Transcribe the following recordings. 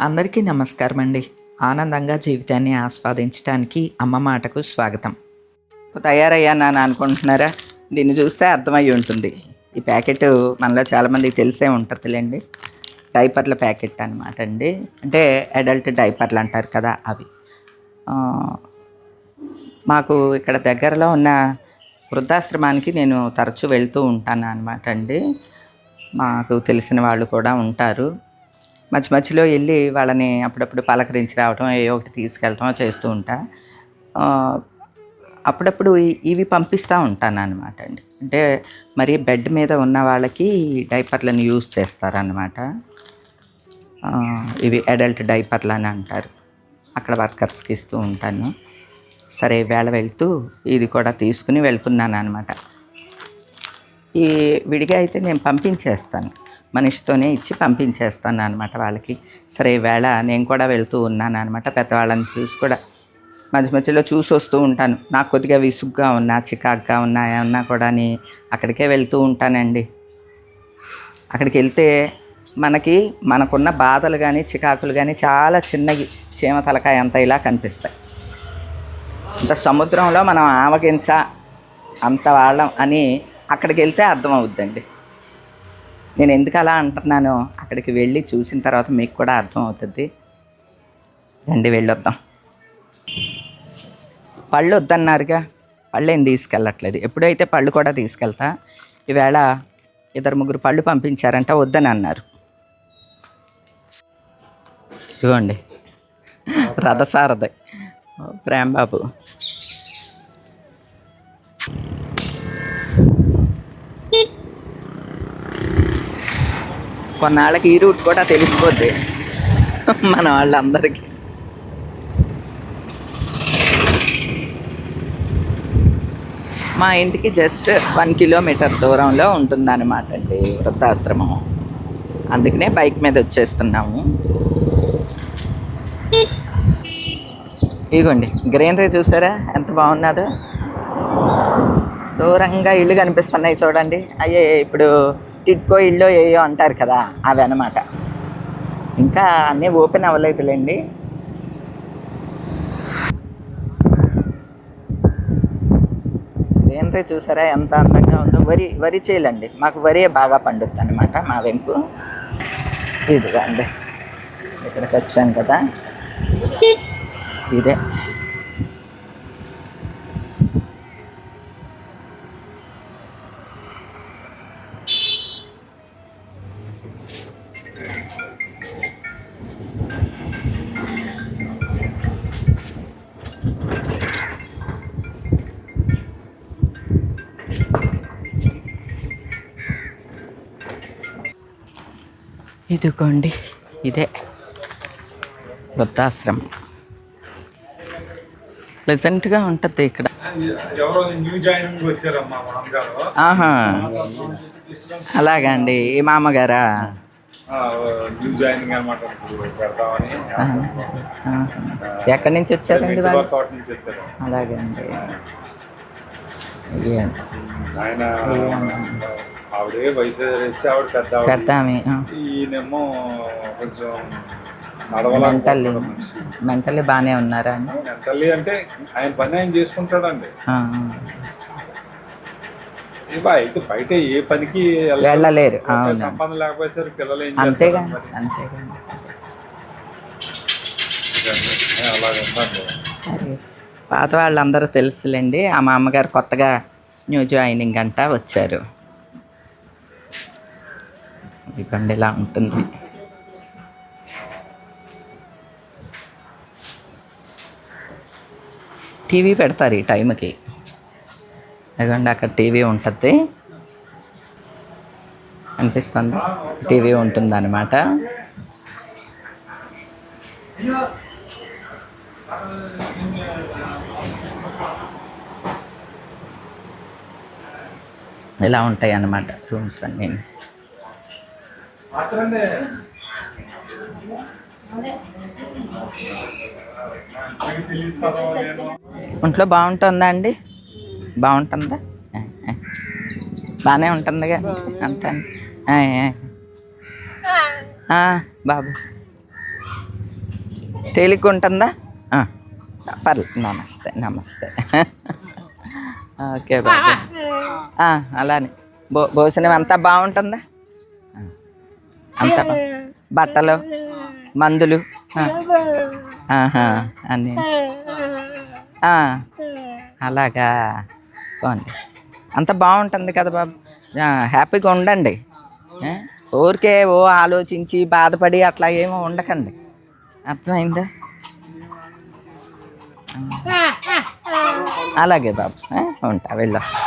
అందరికీ నమస్కారం అండి ఆనందంగా జీవితాన్ని ఆస్వాదించడానికి అమ్మ మాటకు స్వాగతం. తయారయ్యానని అనుకుంటున్నారా? దీన్ని చూస్తే అర్థమై ఉంటుంది. ఈ ప్యాకెట్ మనలో చాలామందికి తెలిసే ఉంటుందిలేండి. డైపర్ల ప్యాకెట్ అనమాట అండి. అంటే అడల్ట్ డైపర్లు అంటారు కదా అవి. మాకు ఇక్కడ దగ్గరలో ఉన్న వృద్ధాశ్రమానికి నేను తరచూ వెళ్తూ ఉంటాను అనమాట అండి. మాకు తెలిసిన వాళ్ళు కూడా ఉంటారు. మధ్య మధ్యలో వెళ్ళి వాళ్ళని అప్పుడప్పుడు పలకరించి రావటం ఏ ఒకటి తీసుకెళ్ళటం చేస్తూ ఉంటా. అప్పుడప్పుడు ఇవి పంపిస్తూ ఉంటాను అనమాట అండి. అంటే మరి బెడ్ మీద ఉన్న వాళ్ళకి డైపర్లను యూజ్ చేస్తారనమాట ఇవి అడల్ట్ డైపర్లు అని అంటారు. అక్కడ వర్కర్స్కి ఇస్తూ ఉంటాను. సరే వేళ వెళ్తూ ఇది కూడా తీసుకుని వెళ్తున్నాను అనమాట ఈ విడిగా అయితే నేను పంపించేస్తాను. మనిషితోనే ఇచ్చి పంపించేస్తాను అనమాట వాళ్ళకి. సరే వేళ నేను కూడా వెళ్తూ ఉన్నాను అనమాట పెద్దవాళ్ళని చూసి కూడా మధ్య మధ్యలో చూసి వస్తూ ఉంటాను. నాకు కొద్దిగా విసుగ్గా ఉన్నా చికాగ్గా ఉన్నా ఏమన్నా కూడా అక్కడికే వెళ్తూ ఉంటానండి. అక్కడికి వెళ్తే మనకి మనకున్న బాధలు కానీ చికాకులు కానీ చాలా చిన్నవి. చీమ తలకాయ అంత ఇలా కనిపిస్తాయి. అంత సముద్రంలో మనం ఆవగించ అంత వాళ్ళం అని అక్కడికి వెళ్తే అర్థమవుద్దండి. నేను ఎందుకు అలా అంటున్నానో అక్కడికి వెళ్ళి చూసిన తర్వాత మీకు కూడా అర్థమవుతుంది. రండి వెళ్ళొద్దాం. పళ్ళు వద్దన్నారుగా. పళ్ళు ఏం తీసుకెళ్ళట్లేదు. ఎప్పుడైతే పళ్ళు కూడా తీసుకెళ్తా ఈవేళ ఇద్దరు ముగ్గురు పళ్ళు పంపించారంట వద్దని అన్నారు ఇదిగోండి. రథసారథి. ప్రేమబాబు. కొన్నాళ్ళకి ఈ రూట్ కూడా తెలిసిపోద్ది. మన వాళ్ళందరికీ. మా ఇంటికి జస్ట్ వన్ కిలోమీటర్ దూరంలో ఉంటుందన్నమాట అండి వృద్ధాశ్రమం. అందుకనే బైక్ మీద వచ్చేస్తున్నాము. ఇదిగోండి గ్రీనరీ చూసారా? ఎంత బాగున్నదో. దూరంగా ఇల్లు కనిపిస్తున్నాయి చూడండి. అయ్యే ఇప్పుడు టిట్కో ఇల్లు ఏయో అంటారు కదా అవి అనమాట ఇంకా అన్నీ ఓపెన్ అవ్వలేదులేండి. గ్రీనరీ చూసారా ఎంత అందంగా ఉందో. వరి వరి చేయలండి మాకు వరి బాగా పండుద్ది అనమాట మా వెంపు ఇదిగా అండి ఇక్కడికి వచ్చాం కదా. ఇదే. ఇదిగోండి ఇదే. వృద్ధాశ్రమం. ప్లెజెంట్గా ఉంటుంది ఇక్కడ. ఆహా. అలాగా అండి ఈ మామగారా. ఎక్కడి నుంచి వచ్చారండి అలాగే అండి. ఆయన ఆవిడే వయసు వచ్చి ఆవిడ పెద్ద. పెద్ద ఆమె. ఈయనేమో కొంచెం మెంటల్లీ మెంటల్లీ బాగానే ఉన్నారా అండి మెంటల్లీ అంటే ఆయన పని ఆయన చేసుకుంటాడండి. అయితే బయట ఏ పనికి. వెళ్ళలేరు. సంపాదన లేకపోయేసరికి పిల్లలు ఏం అంతేగా అంతేగా అలాగే సరే. పాత వాళ్ళందరూ తెలుసులేండి. ఆ మా అమ్మగారు కొత్తగా న్యూ జాయినింగ్ అంట వచ్చారు. ఇవ్వండి ఇలా ఉంటుంది? టీవీ పెడతారు ఈ టైంకి. ఇదిగోండి అక్కడ టీవీ ఉంటుంది. అనిపిస్తుంది. టీవీ ఉంటుంది ఇలా ఉంటాయి అన్నమాట రూమ్స్ అన్నీ. ఒంట్లో బాగుంటుందా అండి? బాగుంటుందా. బాగానే ఉంటుందిగా అంతా. ఆ, ఆ. ఆ, బాబు. తేలిగ్గా ఉంటుందా పర్లేదు నమస్తే నమస్తే. ఓకే బాబు. అలానే. భో భోజనం అంతా బాగుంటుందా? అంతా బట్టలు మందులు అన్ని. అన్నీ అలాగా. బాగుంది. అంత బాగుంటుంది కదా బాబు. హ్యాపీగా ఉండండి. ఊరికే ఓ ఆలోచించి బాధపడి అట్లా ఏమో ఉండకండి. అర్థమైందా? అలాగే బాబు. ఉంటా వెళ్ళొస్తా.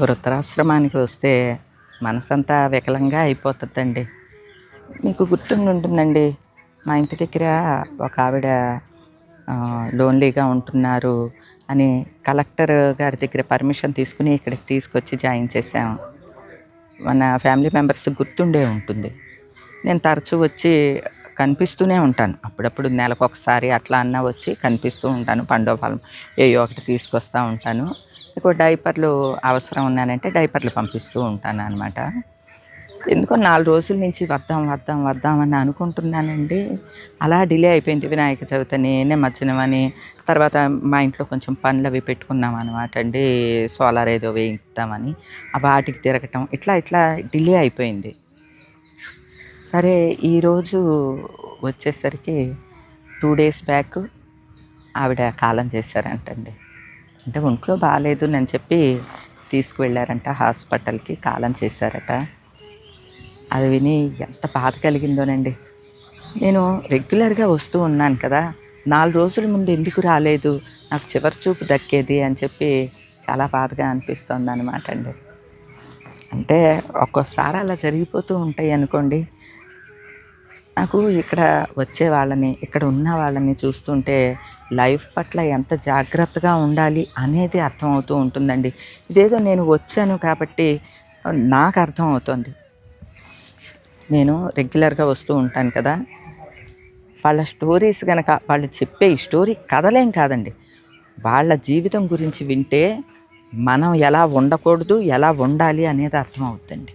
వృద్ధాశ్రమానికి వస్తే మనసంతా వికలంగా అయిపోతుందండి. మీకు గుర్తుండి ఉంటుందండి మా ఇంటి దగ్గర ఒక ఆవిడ లోన్లీగా ఉంటున్నారు అని కలెక్టర్ గారి దగ్గర పర్మిషన్ తీసుకుని ఇక్కడికి తీసుకొచ్చి జాయిన్ చేసాం మన ఫ్యామిలీ మెంబర్స్ గుర్తుండే ఉంటుంది. నేను తరచూ వచ్చి కనిపిస్తూనే ఉంటాను. అప్పుడప్పుడు నెలకు ఒకసారి అట్లా అన్నా వచ్చి కనిపిస్తూ ఉంటాను పండో ఫలం ఏయో ఒకటి తీసుకొస్తూ ఉంటాను. ఎక్కువ డైపర్లు అవసరం ఉన్నానంటే డైపర్లు పంపిస్తూ ఉంటాను అనమాట ఎందుకో నాలుగు రోజుల నుంచి వద్దాం వద్దాం వద్దాం అని అనుకుంటున్నానండి. అలా డిలే అయిపోయింది వినాయక చవితి నేనే మధ్యనమని తర్వాత మా ఇంట్లో కొంచెం పనులు అవి పెట్టుకున్నాం అనమాట అండి. సోలార్ ఏదో వేయిద్దామని. ఆ వాటికి తిరగటం ఇట్లా ఇట్లా డిలే అయిపోయింది. సరే ఈరోజు వచ్చేసరికి టూ డేస్ బ్యాక్ ఆవిడ కాలం చేశారంటండి. అంటే ఒంట్లో బాగాలేదు అని చెప్పి తీసుకువెళ్ళారంట హాస్పిటల్కి కాలం చేశారట. అది విని ఎంత బాధ కలిగిందోనండి. నేను రెగ్యులర్గా వస్తూ ఉన్నాను కదా నాలుగు రోజుల ముందు ఎందుకు రాలేదు నాకు చివరి చూపు దక్కేది అని చెప్పి చాలా బాధగా అనిపిస్తుంది అనమాట అండి. అంటే ఒక్కోసారి అలా జరిగిపోతూ ఉంటాయి అనుకోండి నాకు ఇక్కడ వచ్చే వాళ్ళని ఇక్కడ ఉన్న వాళ్ళని చూస్తుంటే లైఫ్ పట్ల ఎంత జాగ్రత్తగా ఉండాలి అనేది అర్థమవుతూ ఉంటుందండి. ఇదేదో నేను వచ్చాను కాబట్టి నాకు అర్థం అవుతుంది నేను రెగ్యులర్గా వస్తూ ఉంటాను కదా. వాళ్ళ స్టోరీస్ కనుక వాళ్ళు చెప్పే ఈ స్టోరీ కథలేం కాదండి. వాళ్ళ జీవితం గురించి వింటే మనం ఎలా ఉండకూడదు ఎలా ఉండాలి అనేది అర్థమవుతుంది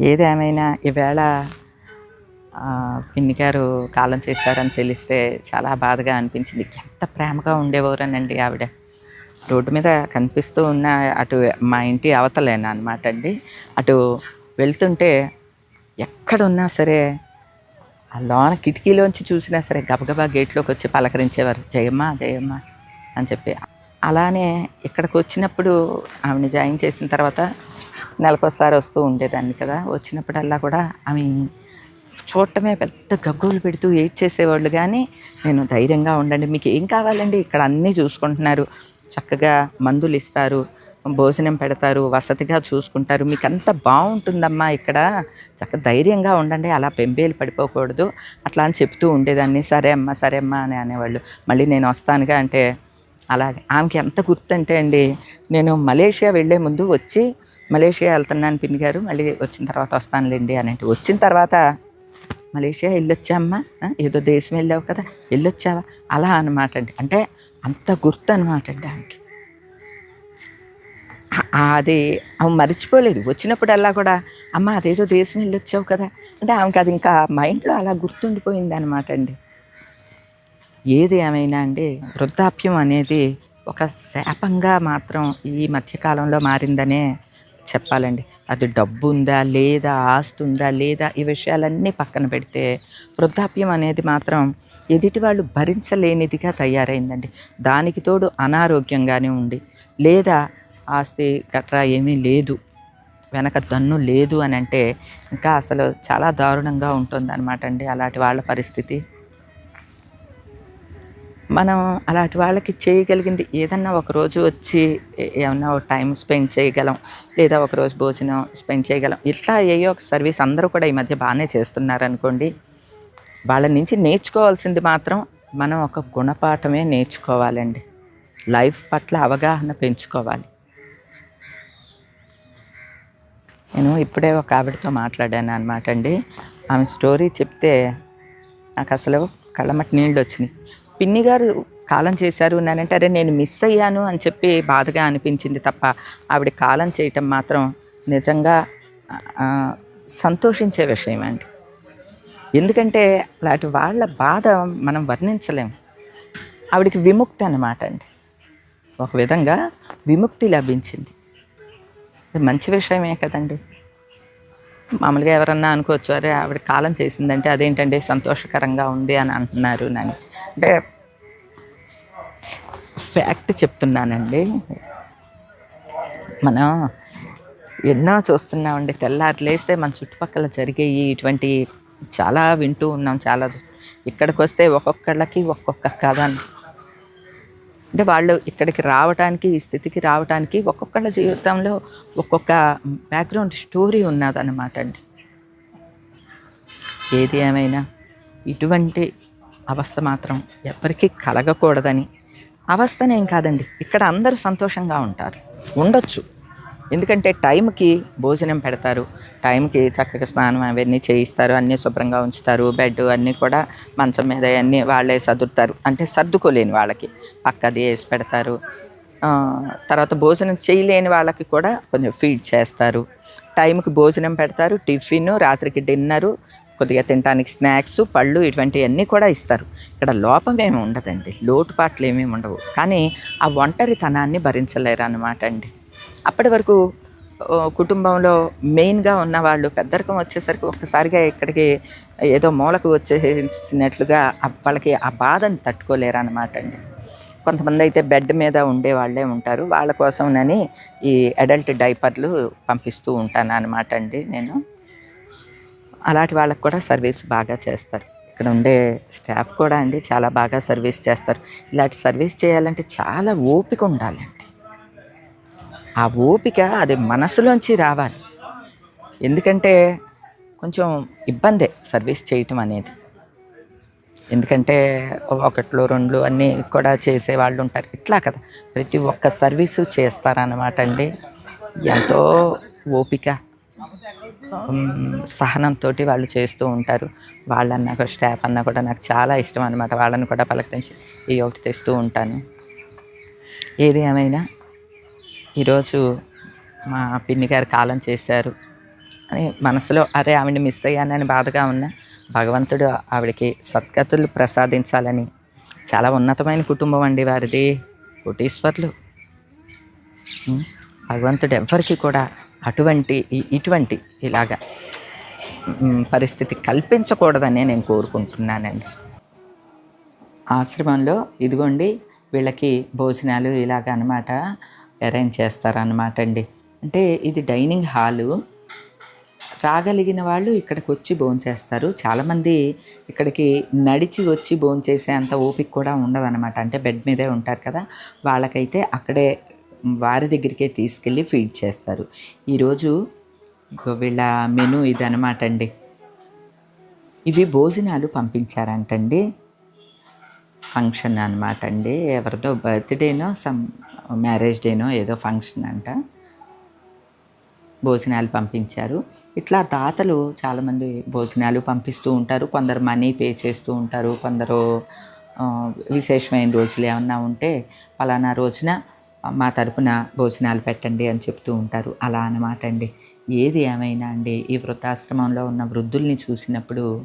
ఏదేమైనా ఈవేళ పిన్ని గారు కాలం చేశారని తెలిస్తే చాలా బాధగా అనిపించింది. ఎంత ప్రేమగా ఉండేవారనండి ఆవిడ. రోడ్డు మీద కనిపిస్తూ ఉన్న అటు మా ఇంటి అవతలేనా అనమాట అండి. అటు వెళ్తుంటే ఎక్కడున్నా సరే ఆ లోన కిటికీలోంచి చూసినా సరే గబగబా గేట్లోకి వచ్చి పలకరించేవారు. జయమ్మ జయమ్మ అని చెప్పి. అలానే ఇక్కడికి వచ్చినప్పుడు ఆమెను జాయిన్ చేసిన తర్వాత నెలకోసారి వస్తూ ఉండేదాన్ని కదా. వచ్చినప్పుడల్లా కూడా ఆమె చూడటమే పెద్ద గగ్గోలు పెడుతూ ఏడ్ చేసేవాళ్ళు కానీ నేను ధైర్యంగా ఉండండి మీకు ఏం కావాలండి? ఇక్కడ అన్నీ చూసుకుంటున్నారు. చక్కగా మందులు ఇస్తారు భోజనం పెడతారు వసతిగా చూసుకుంటారు. మీకు అంత బాగుంటుందమ్మా ఇక్కడ. చక్క ధైర్యంగా ఉండండి అలా పెంబేలు పడిపోకూడదు. అట్లా అని చెప్తూ ఉండేదాన్ని. సరే అమ్మా సరే అమ్మా అని అనేవాళ్ళు. మళ్ళీ నేను వస్తానుగా అంటే అలాగే. ఆమెకి ఎంత గుర్తంటే అండి నేను మలేషియా వెళ్ళే ముందు వచ్చి మలేషియా వెళ్తున్నాను పిన్ని గారు మళ్ళీ వచ్చిన తర్వాత వస్తానులేండి అని అంటే వచ్చిన తర్వాత మలేషియా వెళ్ళొచ్చామ్మా? ఏదో దేశం వెళ్ళావు కదా వెళ్ళొచ్చావా? అలా అనమాట అండి. అంటే అంత గుర్తు అనమాట అండి ఆమెకి. అది ఆమె మర్చిపోలేదు. వచ్చినప్పుడల్లా కూడా అమ్మ అదేదో దేశం వెళ్ళొచ్చావు కదా. అంటే ఆమెకి అది ఇంకా మైండ్లో అలా గుర్తుండిపోయింది అనమాట అండి. ఏది ఏమైనా అండి వృద్ధాప్యం అనేది ఒక శాపంగా మాత్రం ఈ మధ్యకాలంలో మారిందనే చెప్పాలండి. అది డబ్బు ఉందా లేదా ఆస్తి ఉందా లేదా ఈ విషయాలన్నీ పక్కన పెడితే వృద్ధాప్యం అనేది మాత్రం ఎదుటి వాళ్ళు భరించలేనిదిగా తయారైందండి. దానికి తోడు అనారోగ్యంగానే ఉండి లేదా ఆస్తి గట్రా ఏమీ లేదు వెనక దన్ను లేదు అని అంటే ఇంకా అసలు చాలా దారుణంగా ఉంటుంది అనమాట అండి అలాంటి వాళ్ళ పరిస్థితి. మనం అలాంటి వాళ్ళకి చేయగలిగింది ఏదన్నా ఒకరోజు వచ్చి ఏమన్నా ఒక టైం స్పెండ్ చేయగలం లేదా ఒక రోజు భోజనం స్పెండ్ చేయగలం. ఇట్లా ఏయో ఒక సర్వీస్ అందరూ కూడా ఈ మధ్య బాగానే చేస్తున్నారు అనుకోండి వాళ్ళ నుంచి నేర్చుకోవాల్సింది మాత్రం మనం ఒక గుణపాఠమే నేర్చుకోవాలండి. లైఫ్ పట్ల అవగాహన పెంచుకోవాలి. నేను ఇప్పుడే ఒక ఆవిడతో మాట్లాడాను అనమాట అండి. ఆమె స్టోరీ చెప్తే నాకు అసలు కళ్ళమట్టి నీళ్ళు వచ్చినాయి. పిన్ని గారు కాలం చేశారు నానంటే అరే నేను మిస్ అయ్యాను అని చెప్పి బాధగా అనిపించింది తప్ప ఆవిడ కాలం చేయటం మాత్రం నిజంగా సంతోషించే విషయం అండి. ఎందుకంటే అలాంటి వాళ్ళ బాధ మనం వర్ణించలేము ఆవిడకి విముక్తి అన్నమాట అండి. ఒక విధంగా విముక్తి లభించింది. మంచి విషయమే కదండి. మామూలుగా ఎవరన్నా అనుకోవచ్చు అరే ఆవిడ కాలం చేసిందంటే అదేంటండి సంతోషకరంగా ఉంది అని అంటున్నారు నన్ను. అంటే ఫ్యాక్ట్ చెప్తున్నానండి. మనం ఎన్నో చూస్తున్నామండి తెల్లారి లేస్తే మన చుట్టుపక్కల జరిగే ఇటువంటి చాలా వింటూ ఉన్నాం చాలా. ఇక్కడికి వస్తే ఒక్కొక్కళ్ళకి ఒక్కొక్క కథ. అని. అంటే వాళ్ళు ఇక్కడికి రావడానికి ఈ స్థితికి రావడానికి ఒక్కొక్కళ్ళ జీవితంలో ఒక్కొక్క బ్యాక్గ్రౌండ్ స్టోరీ ఉన్నదన్నమాట అండి. ఏది ఏమైనా ఇటువంటి అవస్థ మాత్రం ఎవరికీ కలగకూడదని. అవస్థనేం కాదండి. ఇక్కడ అందరూ సంతోషంగా ఉంటారు. ఉండొచ్చు. ఎందుకంటే టైంకి భోజనం పెడతారు. టైంకి చక్కగా స్నానం అవన్నీ చేయిస్తారు. అన్నీ శుభ్రంగా ఉంచుతారు. బెడ్ అన్నీ కూడా మంచం మీద అన్నీ వాళ్ళే సర్దుతారు అంటే సర్దుకోలేని వాళ్ళకి. పక్కది వేసి పెడతారు. తర్వాత భోజనం చేయలేని వాళ్ళకి కూడా కొంచెం ఫీడ్ చేస్తారు. టైంకి భోజనం పెడతారు. టిఫిన్ రాత్రికి డిన్నరు కొద్దిగా తినడానికి స్నాక్స్ పళ్ళు ఇటువంటివన్నీ కూడా ఇస్తారు. ఇక్కడ లోపం ఏమి ఉండదండి. లోటుపాట్లు ఏమీ ఉండవు. కానీ ఆ ఒంటరితనాన్ని భరించలేరు అన్నమాట అండి. అప్పటి వరకు కుటుంబంలో మెయిన్గా ఉన్న వాళ్ళు పెద్దరికం వచ్చేసరికి ఒక్కసారిగా ఇక్కడికి ఏదో మూలకు వచ్చేసినట్లుగా వాళ్ళకి ఆ బాధని తట్టుకోలేరు అనమాట అండి. కొంతమంది అయితే బెడ్ మీద ఉండే వాళ్ళే ఉంటారు. వాళ్ళ కోసంనని ఈ అడల్ట్ డైపర్లు పంపిస్తూ ఉంటాను అనమాట అండి నేను. అలాంటి వాళ్ళకి కూడా సర్వీస్ బాగా చేస్తారు. ఇక్కడ ఉండే స్టాఫ్ కూడా అండి చాలా బాగా సర్వీస్ చేస్తారు. ఇలాంటి సర్వీస్ చేయాలంటే చాలా ఓపిక ఉండాలి ఆ ఓపిక అది మనసులోంచి రావాలి. ఎందుకంటే కొంచెం ఇబ్బందే సర్వీస్ చేయటం అనేది. ఎందుకంటే ఒకట్లో రెండు అన్నీ కూడా చేసే వాళ్ళు ఉంటారు. ఇట్లా కదా. ప్రతి ఒక్క సర్వీసు చేస్తారన్నమాట అండి. ఎంతో ఓపిక సహనంతో వాళ్ళు చేస్తూ ఉంటారు. వాళ్ళన్నా కూడా స్టాఫ్ అన్నా కూడా నాకు చాలా ఇష్టం అనమాట వాళ్ళని కూడా పలకరించి ఈ ఒకటి తెస్తూ ఉంటాను. ఏది ఏమైనా ఈరోజు మా పిన్ని గారు కాలం చేశారు. అని మనసులో అరే ఆవిడని మిస్ అయ్యానని బాధగా ఉన్నా భగవంతుడు ఆవిడకి సద్గతులు ప్రసాదించాలని చాలా ఉన్నతమైన కుటుంబం అండి వారిది. కోటీశ్వర్లు. భగవంతుడు ఎవ్వరికి కూడా అటువంటి ఇటువంటి ఇలాగా పరిస్థితి కల్పించకూడదని నేను కోరుకుంటున్నానండి. ఆశ్రమంలో ఇదిగోండి వీళ్ళకి భోజనాలు ఇలాగ అనమాట అరేంజ్ చేస్తారనమాట అండి. అంటే ఇది డైనింగ్ హాలు. రాగలిగిన వాళ్ళు ఇక్కడికి వచ్చి భోంచేస్తారు చాలామంది ఇక్కడికి నడిచి వచ్చి భోంచేసే అంత ఓపిక కూడా ఉండదన్నమాట. అంటే బెడ్ మీదే ఉంటారు కదా. వాళ్ళకైతే అక్కడే వారి దగ్గరికే తీసుకెళ్ళి ఫీడ్ చేస్తారు. ఈరోజు వీళ్ళ మెను ఇదనమాట అండి. ఇవి భోజనాలు పంపించారంటండి. ఫంక్షన్ అనమాట అండి. ఎవరిదో బర్త్డేనో సమ్ మ్యారేజ్ డేనో ఏదో ఫంక్షన్ అంట. భోజనాలు పంపించారు. ఇట్లా దాతలు చాలామంది భోజనాలు పంపిస్తూ ఉంటారు. కొందరు మనీ పే చేస్తూ ఉంటారు. కొందరు విశేషమైన రోజులు ఏమన్నా ఉంటే పలానా రోజున మా తరపున భోజనాలు పెట్టండి అని చెప్తూ ఉంటారు. అలా అన్నమాట అండి. ఏది ఏమైనా అండి? ఈ వృద్ధాశ్రమంలో ఉన్న వృద్ధుల్ని చూసినప్పుడు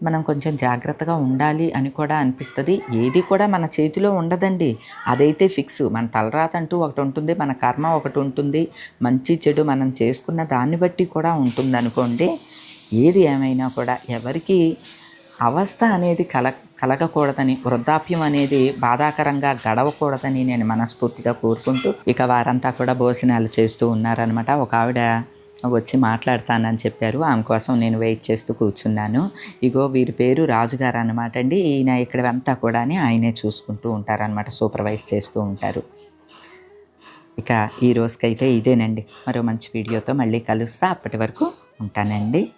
మనం కొంచెం జాగ్రత్తగా ఉండాలి అని కూడా అనిపిస్తుంది. ఏది కూడా మన చేతిలో ఉండదండి. అదైతే ఫిక్స్. మన తలరాత అంటూ ఒకటి ఉంటుంది మన కర్మ ఒకటి ఉంటుంది మంచి చెడు మనం చేసుకున్న దాన్ని బట్టి కూడా ఉంటుంది అనుకోండి ఏది ఏమైనా కూడా ఎవరికి అవస్థ అనేది కల కలగకూడదని వృద్ధాప్యం అనేది బాధాకరంగా గడవకూడదని నేను మనస్ఫూర్తిగా కోరుకుంటూ ఇక వారంతా కూడా భోజనాలు చేస్తూ ఉన్నారనమాట ఒక ఆవిడ వచ్చి మాట్లాడతానని చెప్పారు. ఆమె కోసం నేను వెయిట్ చేస్తూ కూర్చున్నాను. ఇగో వీరి పేరు రాజుగారు అనమాట అండి. ఈయన ఇక్కడంతా కూడా ఆయనే చూసుకుంటూ ఉంటారనమాట సూపర్వైజ్ చేస్తూ ఉంటారు. ఇక ఈ రోజుకైతే ఇదేనండి. మరో మంచి వీడియోతో మళ్ళీ కలుస్తా. అప్పటి వరకు ఉంటానండి.